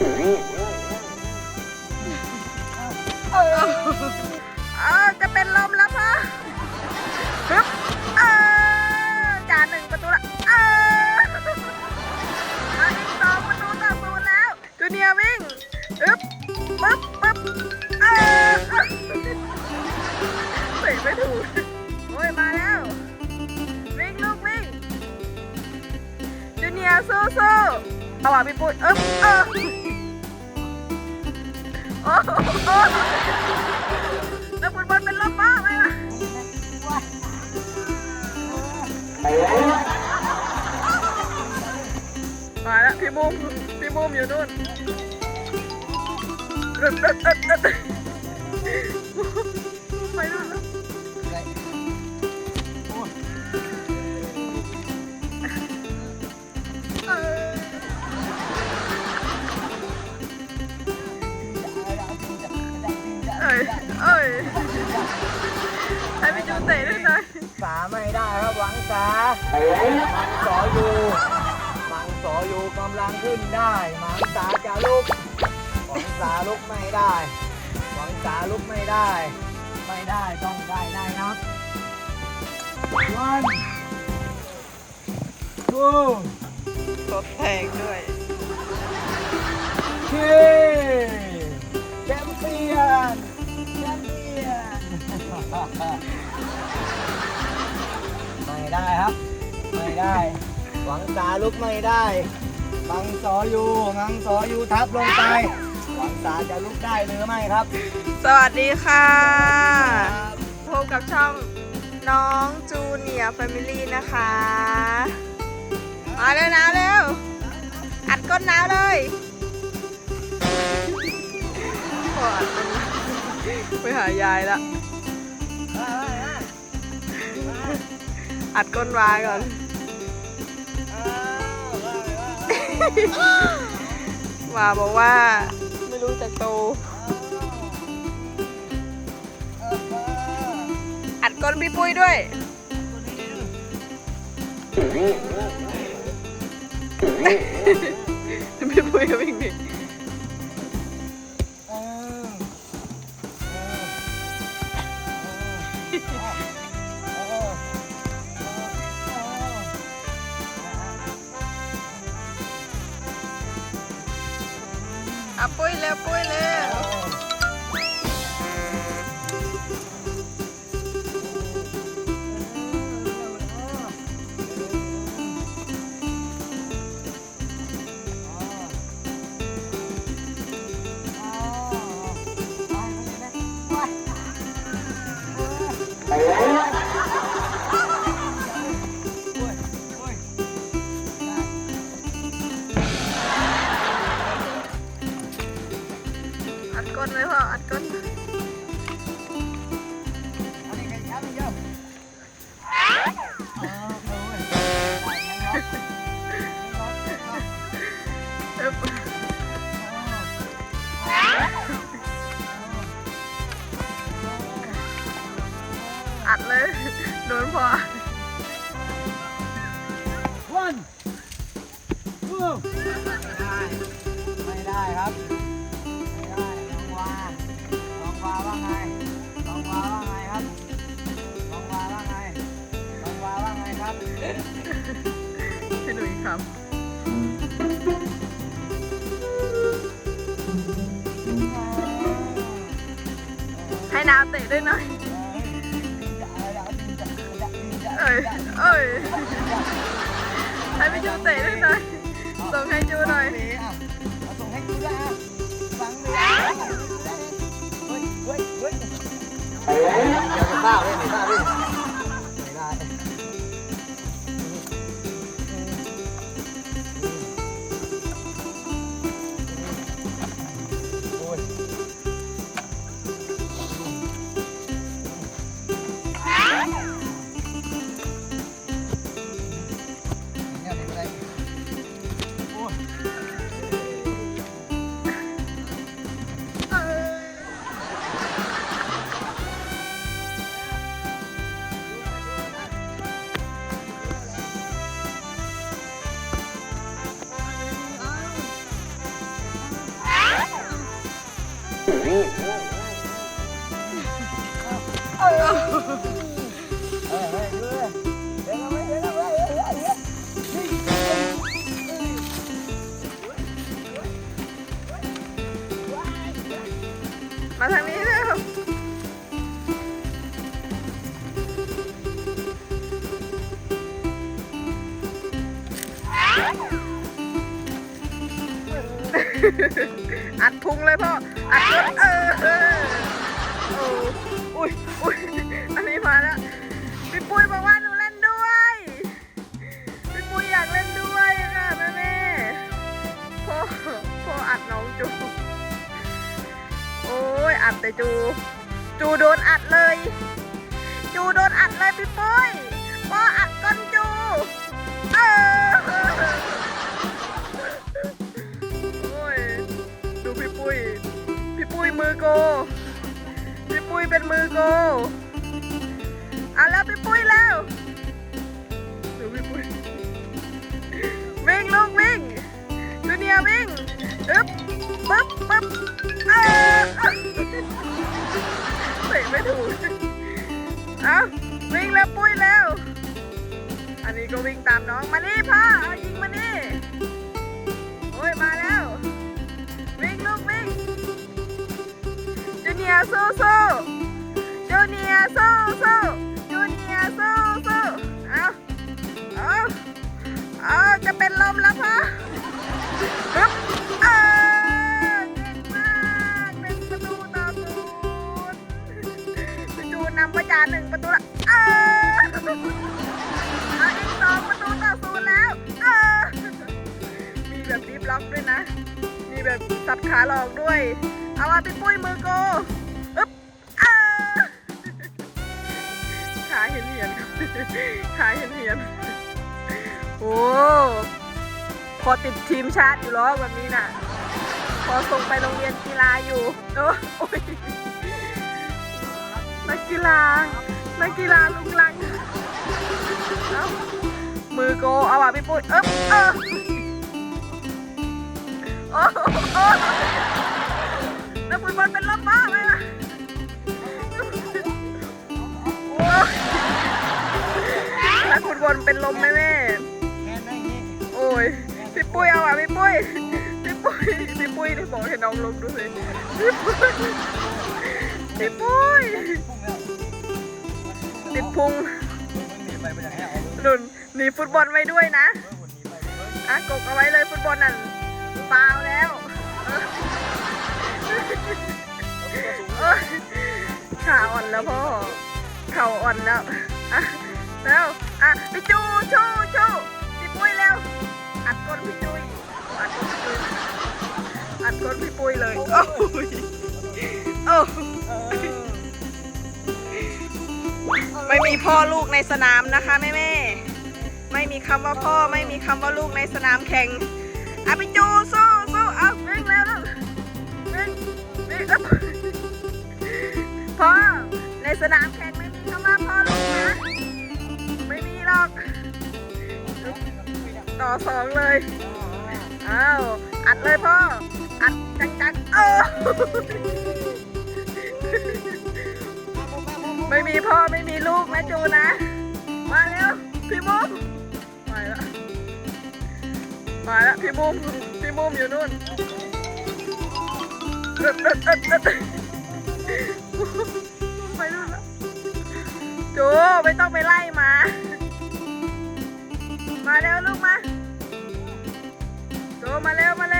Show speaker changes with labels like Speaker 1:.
Speaker 1: เออจะเป็นลมแล้วพ่อฮึบเออจ่าหนึ่งประตูละเอออันนี้สองประตูต่อศูนย์แล้ว จูเนียร์วิ่งฮึบปึ๊บปึ๊บเออเตะไม่ถูกโอ้ยมาแล้ว วิ่งลูกวิ่ง จูเนียร์สู้สู้เอาว่ะพี่ปุ้ยเอ๊บเออ โอ้โหนักฟุตบอลเป็นลมบ้าไหมล่ะมาแล้วพี่มุมพี่มุมอยู่นู่น น่อย
Speaker 2: สาไม่ได้ครับหวังสามังสออยู่มังสออยู่กำลังขึ้นได้มังสาจะลุกหวังสาลุกไม่ได้หวังสาลุกไม่ได้ ไม่ได้ต้องได้ได้ครับ one two
Speaker 1: ตดแทงด้วย
Speaker 2: three แชมเปี้ยนแชมเปี้ยน ไม่ได้ครับ ไม่ได้ หวังสาลุกไม่ได้ บังสออยู่งังสออยู่ทับลงไป หวังสาจะลุกได้หรือไม่ครับ
Speaker 1: สวัสดีค่ะพบกับช่องน้องจูเนียร์แฟมิลี่นะคะ มาเร็วนะเร็ว อัดก้นน้ำเลยพออัดก้นน้ำไปหายายละ อัดก้นวาก่อนวาบอกว่า ไม่รู้จักโต อัดก้นพี่ปุ้ยด้วย พี่ปุ้ยก็วิ่งห
Speaker 2: ครับไม่ได้ลองวาลองวาว่าไงน้องวาว่าไงครับน้องวาว่าไงน้องวาว่าไงครับ
Speaker 1: ให้ดูอีกครับให้น้ำเตะด้วยหน่อยเอ้ยเอ้ยให้พี่จูเตะด้วยหน่อยส่งให้จูหน่อย
Speaker 2: ส่งให้ดูด้วยอ่ะฟังเลยเฮ้ยเฮ้ยเฮ้ยเดี๋ยวจะข้าวเลย ย
Speaker 1: มาทางนี้เร็วอัดพุงเลยพ่อ อัดพุงเออเออโอ้อุ้ยอุ้ยอันนี้มาแล้ว พี่ปุ้ยบอกว่าหนูเล่นด้วย พี่ปุ้ยอยากเล่นด้วยค่ะแม่แม่พ่อพ่ออัดน้องจูโอัดแต่จู จูโดนอัดเลย จูโดนอัดเลยพี่ปุ้ยพ่ออัดก้นจูเออโอ้ยดูพี่ปุ้ย พี่ปุ้ยมือโก พี่ปุ้ยเป็นมือโกอะแล้วพี่ปุ้ยแล้วดูพี่ปุ้ยวิ่งลูกวิ่ง จูเนียร์วิ่งอึ๊บปึ๊บปึ๊บเออเตะไม่ถูกเอาวิ่งแล้วปุ้ยแล้ว อันนี้ก็วิ่งตามน้องมานี่พ่อเอายิงมานี่โอ้ยมาแล้ว วิ่งลูกวิ่งจูเนียร์สู้สู้จูเนียร์สู้สู้จูเนียร์สู้สู้เอาเอาเอาจะเป็นลมแล้วพ่อ มีแบบสับขาหลอกด้วย เอาว่าพี่ปุ้ยมือโกอึ๊บขาเห็นเหียนขาเห็นเหียนโอ้พอติดทีมชาติอยู่หรอแบบนี้น่ะ พอส่งไปโรงเรียนกีฬาอยู่โอ้โอ้ยนักกีฬานักกีฬาลุงลัง เอ้า มือโก เอาว่ะพี่ปุ้ยเอ๊บเออ โอ้โอ้นักฟุตบอลเป็นลมบ้าไหมล่ะโอ้นักฟุตบอลเป็นลมไหมแม่
Speaker 2: แค่นั้นอย่างนี้
Speaker 1: โอ้ยพี่ปุ้ยเอาอะพี่ปุ้ยพี่ปุ้ยพี่ปุ้ยนี่บอกให้น้องลงดูสิพี่ปุ้ยพี่ปุ้ย
Speaker 2: พุ่งแล้ว
Speaker 1: ติดพุง
Speaker 2: มันหนีไปไปอย่างนี้เอาเลย
Speaker 1: หนุนหนีฟุตบอลไว้ด้วยนะ
Speaker 2: เออมันหนีไปเลย
Speaker 1: อะกกเอาไว้เลยฟุตบอลนั่น ฟาวแล้ว ขาอ่อนแล้วพ่อ เข่าอ่อนแล้วอะแล้วอะพี่จูชูชูพี่ปุ้ยเร็ว อัดก้นพี่จุ้ยอัดก้นพี่จุ้ยอัดก้นพี่ปุ้ยเลย โอ้ยโอ้ไม่มีพ่อลูกในสนามนะคะแม่แม่ไม่มีคำว่าพ่อไม่มีคำว่าลูกในสนามแข่ง อะพี่จูสู้สู้เอาวิ่งแล้วลูกวิ่งวิ่งพ่อในสนามแข่งไม่มีคำว่าพ่อลูกนะ ไม่มีหรอก ต่อสองเลยอ้าวอัดเลยพ่อ อัดจังๆเออไม่มีพ่อไม่มีลูกนะจูนะ มาเร็วพี่มุมมาแล้ว มาแล้วพี่มุมพี่มุมอยู่นู่นเด็ดเด็ดเด็ดเด็ดไปนู่นแล้วจูไม่ต้องไปไล่มา มาแล้วลูกมาจูมาแล้วมาเร็ว